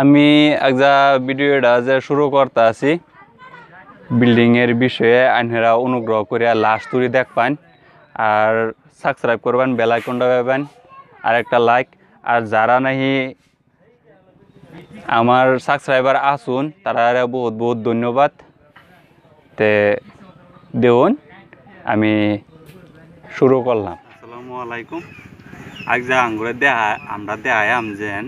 আমি একটা ভিডিওটা যে শুরু করতে আছি বিল্ডিংয়ের বিষয়ে আনহেরা অনুগ্রহ করে লাস্ট তুলি দেখবেন, আর সাবস্ক্রাইব করবেন বেলাইকনটা পাবেন আর একটা লাইক আর যারা নাহি আমার সাবস্ক্রাইবার আসুন তারা বহুত বহুত ধন্যবাদ। তে দেউন, আমি শুরু করলাম। আসসালামু আলাইকুম। আজ আঙ্গুরে দেহা আমরা দেহায়াম যেন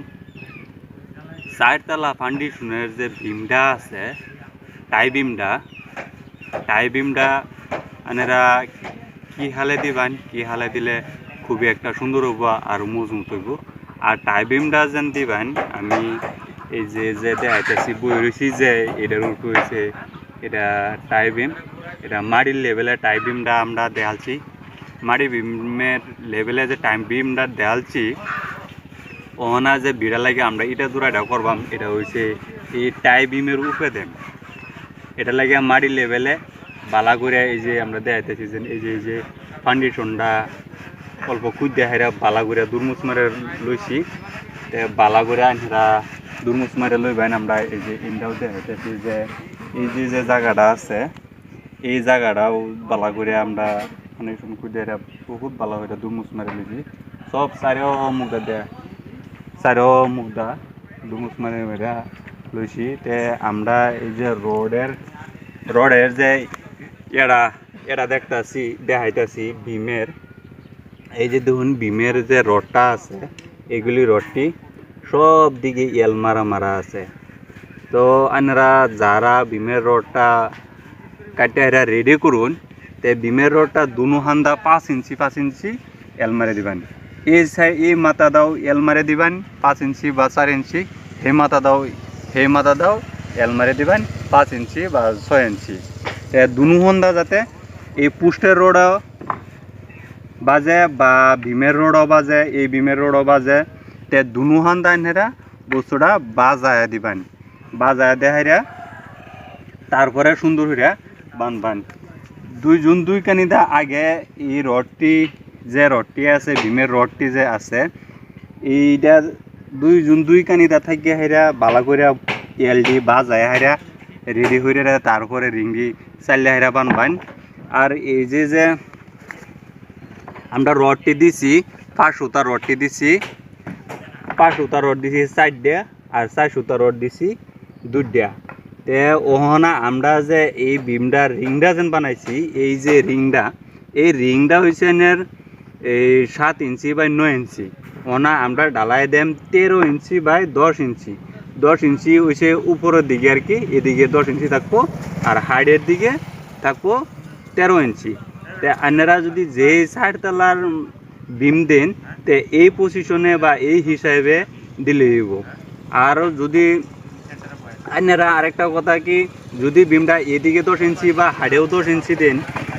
চারতলা ফাউন্ডেশনের যে বিমটা আছে টাই বিমটা টাই বিমটা আনেরা কি হালে দিবান কি হালে দিলে খুবই একটা সুন্দর হব আর মজবুত হইব আর টাই বিমটা যেন দিবান আমি এই যে যে দেখাইতেছি বই রয়েছি যে এটার উপর হয়েছে এটা টাই বিম এটা মাটির লেভেলে টাই বিমটা আমরা দেখালছি। মাটি বিমের লেভেলে যে টাইম বিমটা দেখালছি ওনা যে বিড়া লাগে, আমরা এটা দূরাটা করবাম। এটা হইছে এই টাই বিমের উপরে দেন। এটা লাগে মাটি লেভেলে বালা করে এই যে আমরা দেখাইতেছি যে, এই যে এই যে ফাউন্ডেশনটা অল্প কুদ দেখাইরা বালা করে দুর্মুচ মারে লইছি। বালা করে আনরা দুর্মুচ মারে লইবেন আমরা এই যে ইন্ডাও দেখাইতেছি যে, এই যে যে জায়গাটা আছে, এই জায়গাটাও বালা করে আমরা ফাউন্ডেশন কুদ দেখাইরা বহুত বালা করে দুর্মুচ মারে লইছি। সব চারিও মুখটা দেয় চারো মুগদা, দুমুখ মানে মেরা লইছি তে আমরা এই যে রোডের রোডের যে এরা এরা দেখতাছি, দেখাইতাছি ভীমের এই যে দেখুন ভীমের যে রডটা আছে এগুলি রডটি সব দিকে এল মারা মারা আছে। তো আনারা যারা ভীমের রডটা কাটে এরা রেডি করুন, তে ভীমের রডটা দুনো হান্দা পাঁচ ইঞ্চি পাঁচ ইঞ্চি এল মারে দিবেন। এই সাই, এই মাথা দাও এল মারে দিবেন, পাঁচ ইঞ্চি বা চার ইঞ্চি। হে মাথা দাও, হে মাথা দাও এল মারে দিবেন, পাঁচ ইঞ্চি বা ছয় ইঞ্চি। দুনু যাতে এই পুষ্টের রোডও বাজে বা ভীমের রোডও বাজে, এই ভীমের রোডও বাজে, তে দুনু হন্দা বস্তুটা বাজায় দিবেন। বাজায় দেহাইরা তারপরে সুন্দর হইরা বানবান। দুই জুন দুই কানিদা আগে এই রডটি যে রডটি আছে, ভীমের রডটি যে আছে এইটা দুই জুন দুই কানিদা থাকি হাইরা বালা করে এলডি বাজায় হাইরা রেডি হইরে তারপরে রিঙ্গি চাইলে হাইরা বানবান আর এই যে যে আমরা রডটি দিছি, পাঁচ সুতা রডটি দিছি, পাঁচ সুতা রড দিছি চারটা আর চার সুতা রড দিছি দুইটা তে ওহনা আমরা যে এই বিমটা রিংটা যেন বানাইছি, এই যে রিংটা এই রিংটা হয়েছে এনের এই সাত ইঞ্চি বাই নয় ইঞ্চি। ওনা আমরা ডালাই দেম তেরো ইঞ্চি বাই দশ ইঞ্চি। দশ ইঞ্চি হয়েছে উপরের দিকে আর কি, এদিকে দশ ইঞ্চি থাকব আর হাইডের দিকে থাকব তেরো ইঞ্চি। তে আপনারা যদি যে তলার বিম দেন, তে এই পজিশনে বা এই হিসাবে দিলে দিব আর যদি আপনারা আরেকটা কথা কি, যদি বিমটা এদিকে দশ ইঞ্চি বা হাড়েও দশ ইঞ্চি দেন,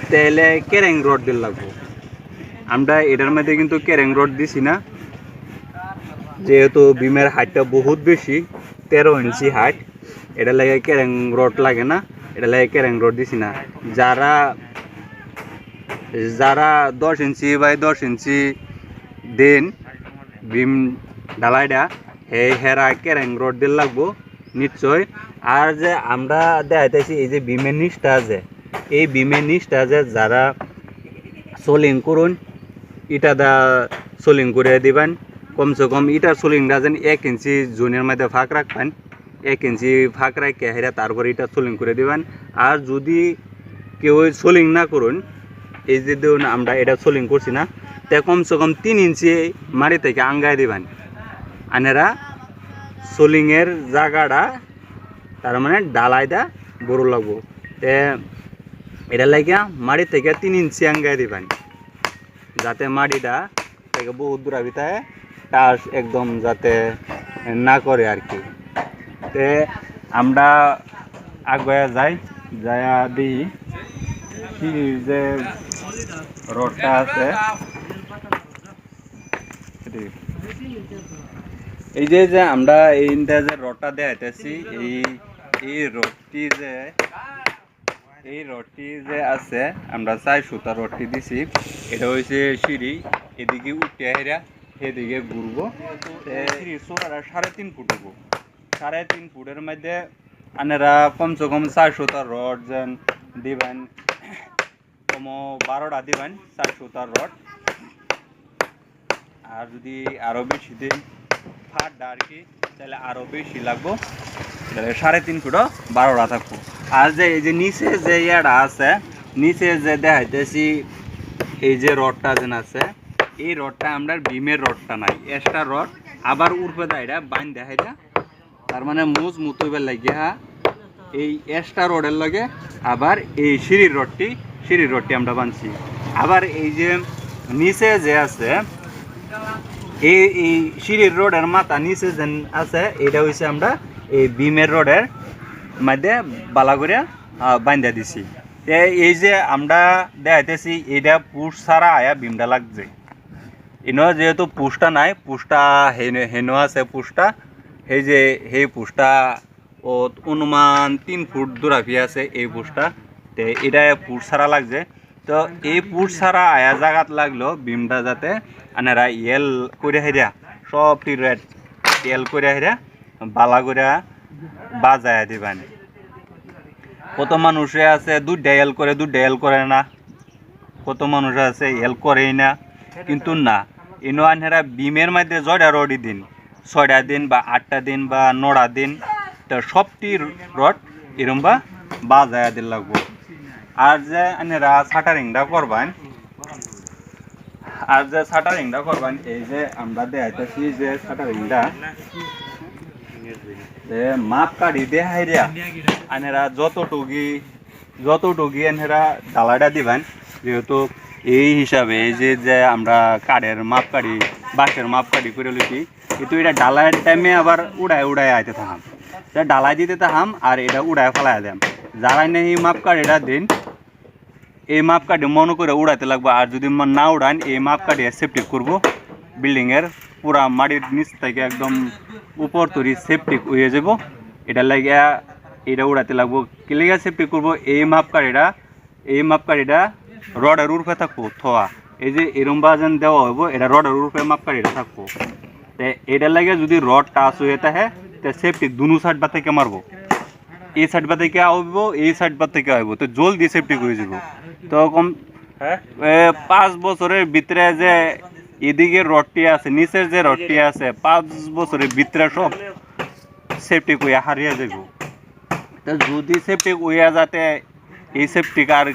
তাহলে কেরেং রড দিল লাগবো। আমরা এটার মধ্যে কিন্তু কেরেং রড দিছি না। যেহেতু বিমের হাইটটা বহুত বেশি, তেরো ইঞ্চি হাইট, এটা লাগে ক্যারেং রড লাগে না, এটা লাগে ক্যারেং রড দিছি না। যারা যারা দশ ইঞ্চি বাই দশ ইঞ্চি দেন বিম ঢালাইটা হে হেরা কেরেং রড দিল লাগবো, নিশ্চয়। আর যে আমরা দেখাইতেছি এই যে বিমের নিচটা আছে এই বিমের নিচটা যে যারা সোলিং করুন ইটা দা সোলিং করে দিবেন। কমসে কম ইটার সোলিংটা যেন এক ইঞ্চি জুনের মধ্যে ফাঁক রাখবেন। এক ইঞ্চি ফাঁক রাখে হেরা তারপরে ইটা সোলিং করে দিবেন। আর যদি কেউ সোলিং না করুন, এই যে ধরুন আমরা এটা সোলিং করছি না, তে কমসে কম তিন ইঞ্চি মারি থেকে আঙ্গায় দিবেন। আনেরা সোলিংয়ের জায়গাটা তার মানে ডালাইটা বড় লাগবো। তে এটা লাগিয়া মাটি থেকে তিন ইঞ্চি আঙ্গায় দিবেন। যাতে মাটিটা থেকে বহুত দূর ভিতরে টাস একদম যাতে না করে আর কি। তে আমরা আগে যাই, যায়া দিই। কি যে রডটা আছে। এই যে যে আমরা এইটা যে রডটা দেখাইতেছি, এই এই রডটি যে এই রডটি যে আছে, আমরা চাই সুতা রডটি দিছি। এটা হয়েছে সিঁড়ি, এদিকে উঠে হেরা সেদিকে ঘুরবো। তে সিঁড়ির সাড়ে তিন ফুট হব সাড়ে তিন ফুটের মধ্যে আনেরা কমসে কম চার সুতার রড যেন দিবেন। কম বারোটা দিবেন চার সুতার রড। আর যদি আরও বেশি দিন ফাটটা আর কি তাহলে আরও বেশি লাগবো। তাহলে সাড়ে তিন ফুটও বারোটা থাকব। আর যে এই যে নিচে যে ইয়াটা আছে, নিচে যে দেখাইতেছি, এই যে রডটা যেন আছে, এই রডটা আমরা বিমের রডটা নাই, এক্সট্রা রড, আবার উর্ফে দেয় এটা বাইন দেখাই এটা তার মানে মুজ মুতইবার লাগিয়া এই এক্সট্রা রডের লগে আবার এই সিঁড়ির রডটি সিঁড়ির রডটি আমরা বানছি। আবার এই যে নিচে যে আছে, এই এই সিঁড়ির রোডের মাথা নিচে যেন আছে, এটা হইছে আমরা এই বিমের রোডের মধ্যে বালা করে বান্ধা দিছি। এই যে আমরা দেখাইতেছি এটা পুষ ছাড়া আয়া বিমটা লাগছে। ইনো যেহেতু পুষটা নাই, পুষটা হেন আছে পুষটা। সেই যে, সেই পুষটা ও অনুমান তিন ফুট দূরাফি আছে এই পুষটা। তে এটা পুষ ছাড়া লাগছে। তো এই পুষ ছাড়া আয়া জাগাত লাগল বিমটা যাতে আনারা ইয়েল করে হেরিয়া সব রেড ইয়েল করে হেরিয়া বালা করে বাজায় দিবানে। কত মানুষে আছে দুধ এল করে দুধ এল করে না। কত মানুষ আছে এল করেই না। কিন্তু না, ইনো আনহেরা বিমের মধ্যে জয়টা রডি দিন। ছয়টা দিন বা আটটা দিন বা নটা দিন, তো সবটি রড এরম বা বাজায় দিন লাগবো। আর যে আনহেরা সাটারিংটা করবেন, আর যে সাটারিংটা করবেন, এই যে আমরা দেখাইতেছি যে সাটারিংটা মাপ কাটি দেখাই দিয়া আনেরা যতটুকি যতটুকি আনেরা ডালাটা দিবেন। যেহেতু এই হিসাবে এই যে যে আমরা কাঠের মাপ কাটি বাঁশের মাপ কাটি করে লইছি কিন্তু এটা ডালাইয়ের টাইমে আবার উড়ায় উড়ায় আইতে থাকাম এটা ডালাই দিতে থাকাম আর এটা উড়ায় ফেলাই দেম। যারা নেই মাপ কাঠিটা দিন, এই মাপ কাঠি মনে করে উড়াইতে লাগবে। আর যদি না উড়ান, এই মাপ কাঠি সেফটি করব বিল্ডিংয়ের পুরা মাটির নিচ থেকে একদম উপর তৈরি সেফটি হয়ে যাব এটা লাগিয়া এটা উড়াতে লাগবো কিলিগা সেফটি করব এই মাপ কাঠিটা এই মাপ কাঠিটা রডের উরফে থাকব থোয়া এই যে এরম বাজন দেওয়া হইব এটা রডের উরফে মাপ কাঠিটা থাকব তে এটার লাগে যদি রড টাচ হয়ে থাকে তে সেফটি দুনু সাইড বা থেকে মারবো এই সাইড বা থেকে আইব এই সাইড বা থেকে আইব তো জলদি সেফটি করে যাব তো কম এ, পাঁচ বছরের ভিতরে যে এদিকে রডটি আছে নিচের যে রডটি আছে পাঁচ বছরের ভিতরে সব সেফটি কইয়া হারিয়ে যাব তো যদি সেফটি কইয়া যাতে এই সেফটি আর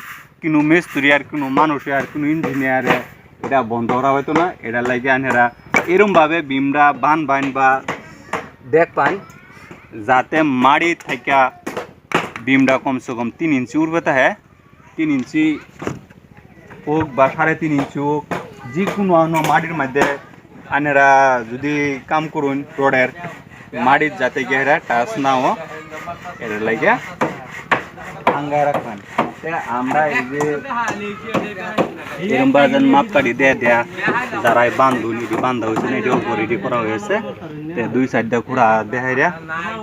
কোনো মিস্ত্রি আর কোনো মানুষ আর কোনো ইঞ্জিনিয়ারে এটা বন্ধ করা হয়তো না। এটা লাগে আনেরা এরমভাবে বিমরা বান বান বা দেখ পান যাতে মাড়ি থাকা বিমটা কমসে কম তিন ইঞ্চি উঠবে তাহে তিন ইঞ্চি হোক বা সাড়ে তিন ইঞ্চি হোক যে কোনো অন্য মাটির মধ্যে আনেরা যদি কাম করুন রোডের, মাটির যাতে গেরা টাচ না হো এর লাগে আঙ্গায় রাখবেন। এই যে এরম মাপ কাটি দেয়া দেয়া যারা বান্ধুন এটি বান্ধা হয়েছে না এটি হয়েছে। তে দুই সাইডটা খুঁড়া দেখাই রা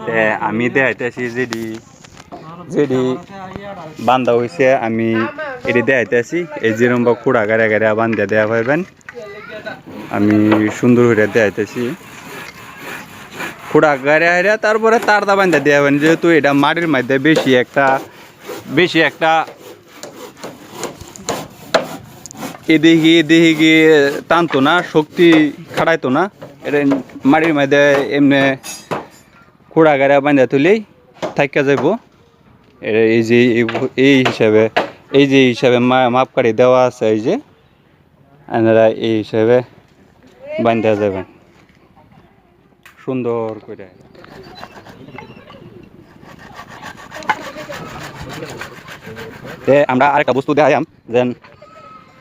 তে আমি দেখাইতেছি যেটি যেটি বান্ধা হয়েছে আমি এটি দেখাইতেছি এই যেরকম বা খুঁড়া গাড়া গাড়া বান্ধা দেওয়া পাইবেন, আমি সুন্দর করে দেখাইতেছি খুঁড়া গাড়া হাইরা তারপরে তারদা বান্ধা দেওয়া হবেন যেহেতু এটা মাটির মধ্যে বেশি একটা বেশি একটা এদিকে এদিকে টানতো না, শক্তি খাড়াইতো না। এটা মাটির মধ্যে এমনি খোড়া গাড়া বান্ধা তুলেই থাকা এটা এই যে এই হিসাবে এই যে হিসাবে মা- মাপকাঠি দেওয়া আছে, এই যে। আপনারা এই হিসাবে বান্ধা যাবেন সুন্দর করে। আমরা আরেকটা বস্তু দেখাইম যেন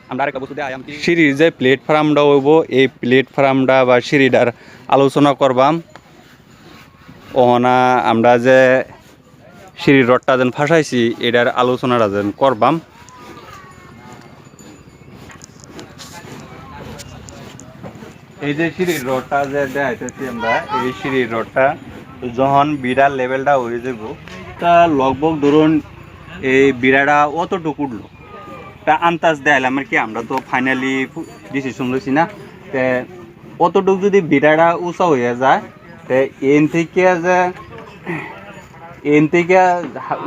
আমরা আরেকটা বস্তু দেখাইম সিঁড়ির যে প্ল্যাটফর্মটা হইব, এই প্ল্যাটফর্মটা বা সিঁড়িটার আলোচনা করবাম। ওহনা আমরা যে সিঁড়ির রডটা যেন ফাঁসাইছি, এটার আলোচনাটা যেন করবাম। এই যে সিঁড়ির রডটা যে দেখাইতেছি আমরা, এই সিঁড়ির রডটা যখন বিড়ার লেভেলটা হয়ে যাব, তা লগভগ ধরুন এই বিড়াটা অতটুকু উঠল। তা আন্দাজ দেয়ালাম আর কি, আমরা তো ফাইনালি ডিসিশন লইছি না। তে অতটুকু যদি বিড়াটা উঁচা হয়ে যায়, তে এন থেকে যে এন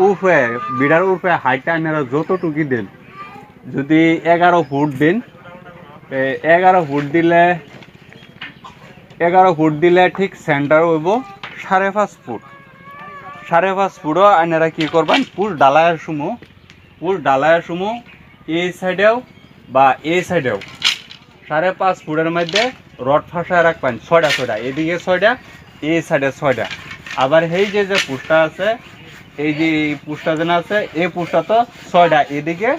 উর্ফে বিড়ার উর্ফে হাইটটা আপনারা যতটুকু দেন। যদি এগারো ফুট দেন এগারো ফুট দিলে, এগারো ফুট দিলে ঠিক সেন্টার হইব সাড়ে পাঁচ ফুট। সাড়ে পাঁচ ফুটও আপনারা কি করবেন? পুল ডালায়ের সময় পুল ডালায়ের সময় এই সাইডেও বা এই সাইডেও। সাড়ে পাঁচ ফুটের মধ্যে রড ফাঁসায় রাখবেন ছয়টা ছয়টা এদিকে ছয়টা এই সাইডে ছয়টা আবার এই যে যে পুষ্টা আছে, এই যে পুষ্টা যেন আছে, এই পুষ্টা তো ছয়টা। এদিকে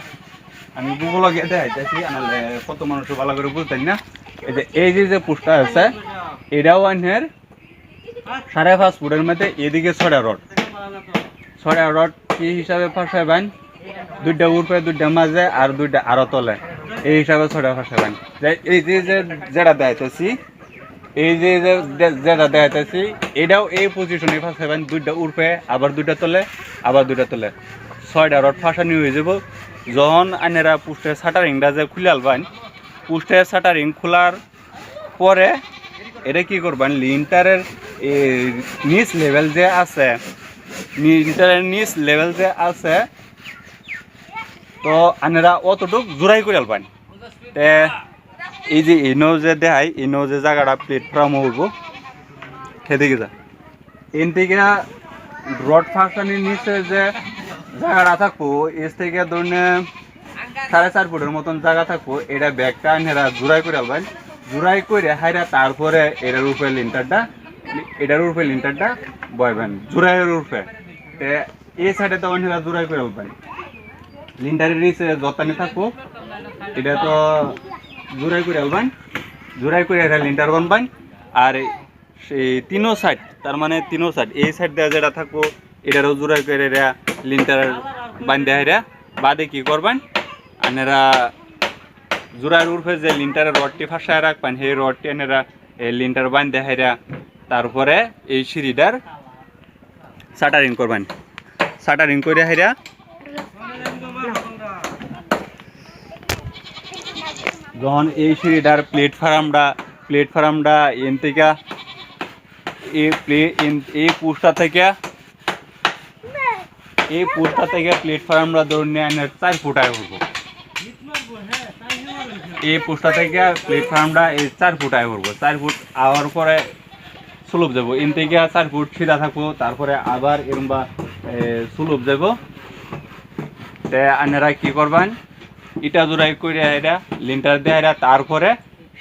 আমি গুগল দেখাইতেছি নাহলে কত মানুষ ভালো করে বুঝতেন না। এই যে এই যে যে পুষ্টা আছে, এটাও আনের সাড়ে পাঁচ ফুটের মধ্যে, এদিকে ছয়টা রড। ছয়টা রড কি হিসাবে ফাঁসাবেন দুইটা উপরে দুইটা মাঝে আর দুইটা আরও তলে। এই হিসাবে ছয়টা ফাঁসাবেন যে এই যে যে যেটা দেখাইতেছি এই যে যেটা দেখাইতেছি, এটাও এই পজিশনে ফাঁসাবেন দুইটা উর্ফে, আবার দুইটা তলে, আবার দুইটা তলে। ছয়টা রড ফাঁসানি হয়ে যাব। যখন আনেরা পুষ্টের শাটারিংটা যে খুলে আলবেন পুষ্টের শাটারিং খোলার পরে এটা কি করবেন? লিন্টারের নিচ লেভেল যে আছে, লিন্টারের নিচ লেভেল যে আছে, তো আনেরা অতটুক জোড়াই করে আলবেন তে এই যে ইনো যে দেখাই ইনো যে জায়গাটা প্লেটফর্ম হইব। সেদিকে যা। এন থেকে রড ফাঁসানির নিচে যে জায়গাটা থাকব এর থেকে ধরুন সাড়ে চার ফুটের মতন জায়গা থাকব, এটা ব্যাগটা আনেরা জোড়াই করে আলবেন জোড়াই করে হাইরা তারপরে এটার উপরে লিন্টারটা এটার উপরে লিন্টারটা বয়বেন জোড়াইয়ের উপরে। তে এই সাইডে তো আনেরা জোড়াই করে আলবেন লিন্টারের নিচে যতানি থাকব, এটা তো জোড়াই করে আলবেন, জোড়াই করে এটা লিন্টার বানবেন আর তিনও সাইড তার মানে তিনও সাইড এই সাইড দেওয়া যেটা থাকব, এটারও জোড়াই করে এরা লিন্টার বান্ধে হেরা বাদে কি করবেন? আনেরা জোড়ার উর্ফে যে লিন্টারের রডটি ফাঁসায় রাখবেন, সেই রডটি আনেরা এই লিন্টার বান্ধে হেরা তারপরে এই সিঁড়িটার শাটারিং করবেন। শাটারিং করে হেরা যখন এই সিঁড়িটার প্লেটফর্মটা প্লেটফর্মটা এন থেকে এই প্লে এই পুষ্টা থেকে এই পুষ্টা থেকে প্লেটফর্মটা ধরুন নিয়ে আনে চার ফুটায় হব এই পুষ্টা থেকে প্লেটফর্মটা এই চার ফুটায় করব চার ফুট আওয়ার পরে সুলভ যাব এন থেকে চার ফুট সিধা থাকব, তারপরে আবার এরম বা সুলভ যাব তে আনেরা কি করবেন? ইটা জোড়াই করে এটা লিন্টার দিয়ে তারপরে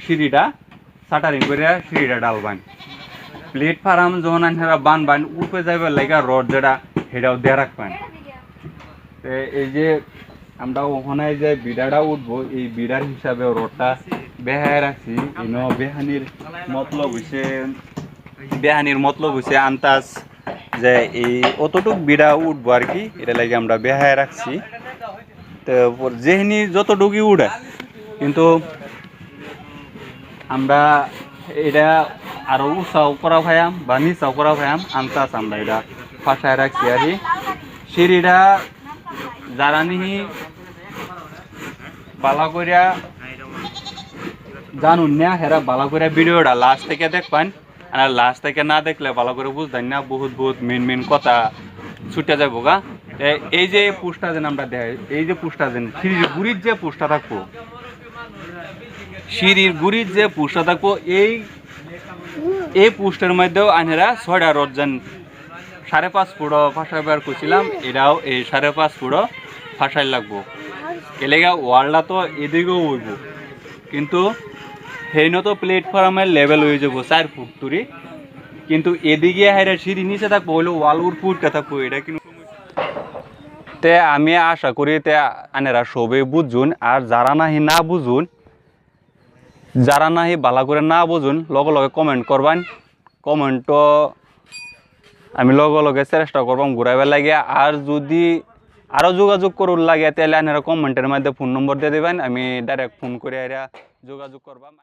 সিঁড়িটা শাটারিং করে সিঁড়িটা ডালবেন। প্লেটফর্ম যখন আনহারা বানবেন উপরে যাবে লাগা রড যেটা, সেটাও দিয়ে রাখবেন। এই যে আমরা ওখানে যে বিড়াটা উঠবো, এই বিড়ার হিসাবে রডটা বেহায় রাখছি। বেহানির মতলব হইছে, বেহানির মতলব হইছে আন্তাজ যে এই অতটুক বিড়া উঠবো আর কি, এটা লাগে আমরা বেহায় রাখছি। তো যেহিনি যতটুকুই উড়ে, কিন্তু আমরা এটা আরও উৎসাহ করা ভায়াম বা নিচাও করা ভায়াম আন্তাজ আমরা এটা ফাঁসায় রাখছি আর সিঁড়িটা যারা নিহি বালা করিয়া জানুন না, হেরা বালা করে ভিডিওটা লাস্ট থেকে দেখবেন, আর লাস্ট থেকে না দেখলে ভালো করে বুঝতেন না বহুত বহুত মেন মেন কথা ছুটে যাব গা। এই যে পুষ্টা যেন আমরা দেখাই এই যে পুষ্টা যেন, সিঁড়ির গুড়ির যে পুষ্টা থাকব, সিঁড়ির গুড়ির যে পুষ্টা থাকব, এই এই পুষ্টের মধ্যেও আনেরা ছয়টা যেন, সাড়ে পাঁচ ফুটও ফাঁসাই করছিলাম এটাও এই সাড়ে পাঁচ ফুটও ফাঁসাই লাগবো। এলেগা ওয়ালটা তো এদিকেও উঠব কিন্তু সেইন তো প্লেটফর্মের লেভেল হয়ে যাব, চার ফুট তুরি কিন্তু এদিকে হাইরা সিঁড়ি নিচে থাকব, হইলে ওয়াল উর ফুটটা থাকব, এটা কিন্তু তে আমি আশা করি তে আনেরা সবে বুঝুন, আর যারা নাহি না বুঝুন, যারা নাহি বালা করে না বুঝুন, লগে লগে কমেন্ট করবেন। কমেন্টও আমি লগে লগে চেষ্টা করবাম ঘুরাইবার লাগে আর যদি আরও যোগাযোগ করুন লাগে তাহলে আপনারা কমেন্টের মধ্যে ফোন নম্বর দিয়ে দেবেন। আমি ডাইরেক্ট ফোন করে এরা যোগাযোগ করবাম।